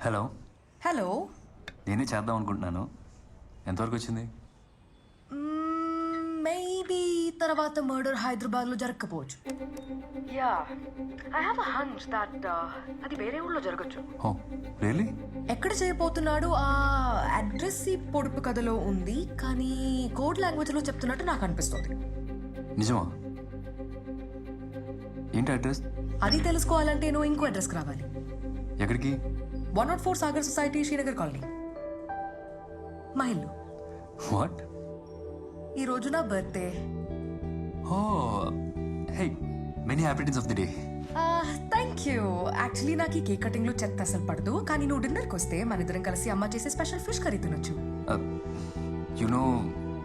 Hello. Hello. నేనే చేద్దాం అనుకుంటున్నాను. ఎంతవరకు వచ్చింది? మేబీ తర్వాత మర్డర్ హైదరాబాద్లో జరగకపోవచ్చు yeah I have a hunch that అది వేరే ఊళ్ళో జరగచ్చు. ఓ రియలీ ఎక్కడ చేయబోతున్నాడు? ఆ అడ్రస్ ఈ పొడుపు కథలో ఉంది కానీ కోడ్ లాంగ్వేజ్లో చెప్తున్నట్టు నాకు అనిపిస్తుంది. నిజమా? ఏంటి అడ్రస్? అది తెలుసుకోవాలంటే నువ్వు ఇంకో అడ్రస్కి రావాలి. ఎక్కడికి? One nought four Sagar society Srinagar colony మా ఇల్లు వాట్ ఈ రోజు నా birthday oh hey many హ్యాపీటీస్ of the day thank you actually నాకు ఈ కేక్ కటింగ్లో చెత్త అసలు పడదు. కానీ నువ్వు డిన్నర్కి వస్తే మన ఇద్దరం కలిసి అమ్మ చేసే స్పెషల్ ఫిష్ కర్రీ తినొచ్చు. You know